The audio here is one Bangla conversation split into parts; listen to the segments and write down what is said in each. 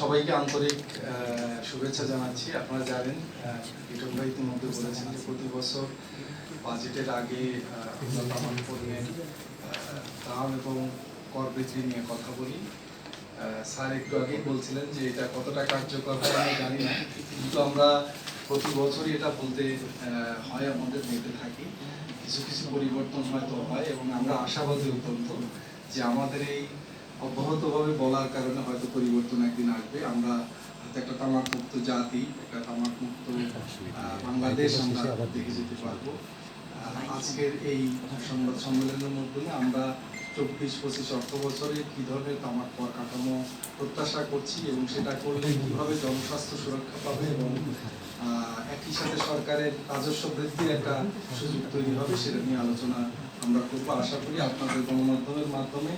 সবাইকে আন্তরিক শুভেচ্ছা জানাচ্ছি। আপনারা জানেন ইটন ভাই ইতিমধ্যে বলেছেন যে প্রতি বছর বাজেটের আগে আমরা তামাক দাম এবং কর বৃদ্ধি নিয়ে কথা বলি। স্যার একটু আগেই বলছিলেন যে এটা কতটা কার্যকর হয় আমি জানি না, কিন্তু আমরা প্রতি বছরই এটা বলতে হয়, আমাদের মেতে থাকি। কিছু কিছু পরিবর্তন হয়তো হয় এবং আমরা আশাবাদী অত্যন্ত যে আমাদের এই অব্যাহতভাবে বলার কারণে হয়তো পরিবর্তন একদিন আসবে। আমরা একটা তামাক মুক্ত জাতি একটা তামাক মুক্ত বাংলাদেশ আমরা দেখে যেতে পারব। আজকের এই সংবাদ সম্মেলনের মাধ্যমে আমরা চব্বিশ পঁচিশ অর্থ বছরে কি ধরনের তামাক কর কাঠামো প্রত্যাশা করছি এবং সেটা করলে কীভাবে জনস্বাস্থ্য সুরক্ষা পাবে এবং একই সাথে সরকারের রাজস্ব বৃদ্ধির একটা সুযোগ তৈরি হবে সেটা নিয়ে আলোচনা আমরা করব। আশা করি আপনাদের গণমাধ্যমের মাধ্যমে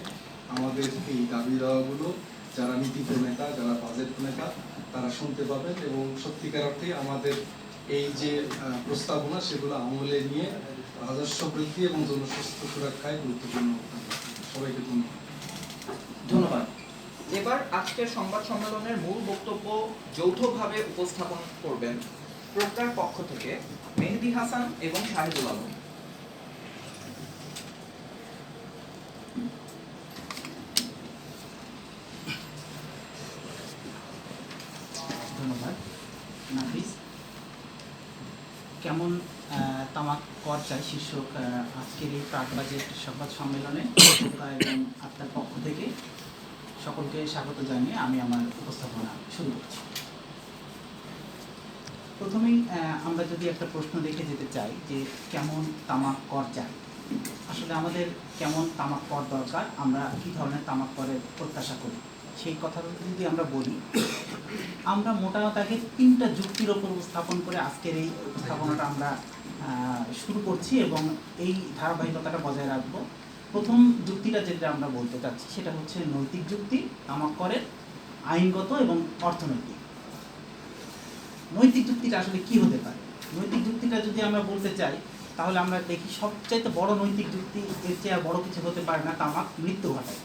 আমাদের এই দাবি দেওয়াগুলো, যারা নীতি প্রণেতা যারা বাজেট প্রণেতা তারা শুনতে পাবেন এবং সত্যিকার অর্থে আমাদের এই যে প্রস্তাবনা, সেগুলো আমলে নিয়ে রাজস্ব বৃদ্ধি এবং জনস্বাস্থ্য সুরক্ষায় গুরুত্বপূর্ণ সবাইকে ধন্যবাদ। ধন্যবাদ। এবার আজকের সংবাদ সম্মেলনের মূল বক্তব্য যৌথভাবে উপস্থাপন করবেন প্রজ্ঞার পক্ষ থেকে মেহেদি হাসান এবং শাহিদুল আলম। ধন্যবাদ। নাফিস, কেমন তামাক কর চাই শীর্ষক আজকের এই প্রাক বাজেট সংবাদ সম্মেলনে এবং আপনার পক্ষ থেকে সকলকে স্বাগত জানিয়ে আমি আমার উপস্থাপনা শুরু করছি। প্রথমেই আমরা যদি একটা প্রশ্ন রেখে যেতে চাই যে কেমন তামাক কর চাই? আসলে আমাদের কেমন তামাক কর দরকার? আমরা কী ধরনের তামাক করের প্রত্যাশা করি? সেই কথাটা যদি আমরা বলি, আমরা মোটামুটি আগে তিনটা যুক্তির ওপর উপস্থাপন করে আজকের এই উপস্থাপনাটা আমরা শুরু করছি এবং এই ধারাবাহিকতাটা বজায় রাখব। প্রথম যুক্তিটা যেটা আমরা বলতে চাচ্ছি সেটা হচ্ছে নৈতিক যুক্তি তামাক করের আইনগত এবং অর্থনৈতিক। নৈতিক যুক্তিটা আসলে কি হতে পারে? নৈতিক যুক্তিটা যদি আমরা বলতে চাই, তাহলে আমরা দেখি সবচাইতে বড় নৈতিক যুক্তি, এর চেয়ে আর বড় কিছু হতে পারে না তামাক, মৃত্যু ঘটায়।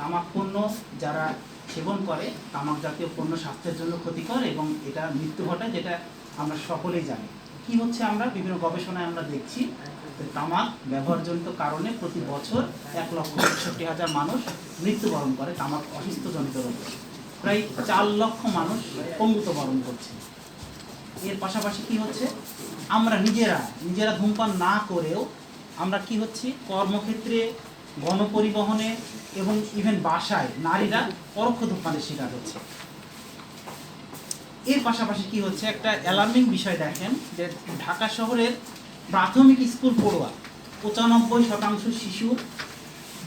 তামাক পণ্য যারা সেবন করে, তামাক জাতীয় পণ্য স্বাস্থ্যের জন্য ক্ষতিকর এবং এটা মৃত্যু ঘটায়, যেটা আমরা সকলেই জানি। কি হচ্ছে আমরা? বিভিন্ন গবেষণায় আমরা দেখছি তামাক ব্যবহারজনিত কারণে প্রতি বছর এক লক্ষ একষট্টি হাজার মানুষ মৃত্যুবরণ করে, তামাক অসুস্থজনিত রোগে। প্রায় চার লক্ষ মানুষ পঙ্গুত বরণ করছে। এর পাশাপাশি কি হচ্ছে? আমরা নিজেরা নিজেরা ধূমপান না করেও আমরা কি হচ্ছে? কর্মক্ষেত্রে গণপরিবহনে এবং ইভেন বাসায় নারীরা পরোক্ষ ধূমপানের শিকার হচ্ছে। এর পাশাপাশি কি হচ্ছে? একটা অ্যালার্মিং বিষয় দেখেন যে ঢাকা শহরের প্রাথমিক স্কুল পড়ুয়া পঁচানব্বই শতাংশ শিশুর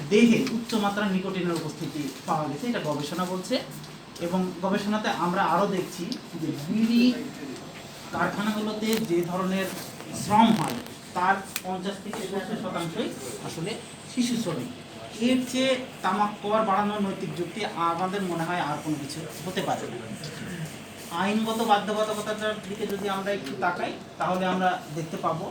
দেহে উচ্চমাত্রার নিকোটিনের উপস্থিতি পাওয়া গেছে এটা গবেষণা বলছে। এবং গবেষণাতে আমরা আরও দেখছি যে বিড়ি কারখানাগুলোতে যে ধরনের শ্রম হয় তার পঞ্চাশ থেকে ষাট শতাংশই আসলে শিশু শ্রমিক। এর চেয়ে তামাক কর বাড়ানোর নৈতিক যুক্তি আমাদের মনে হয় আর কোনো কিছু হতে পারে না। আইনগত বাধ্যবাধকতার দিকে যদি আমরা একটু তাকাই, তাহলে আমরা দেখতে পাবো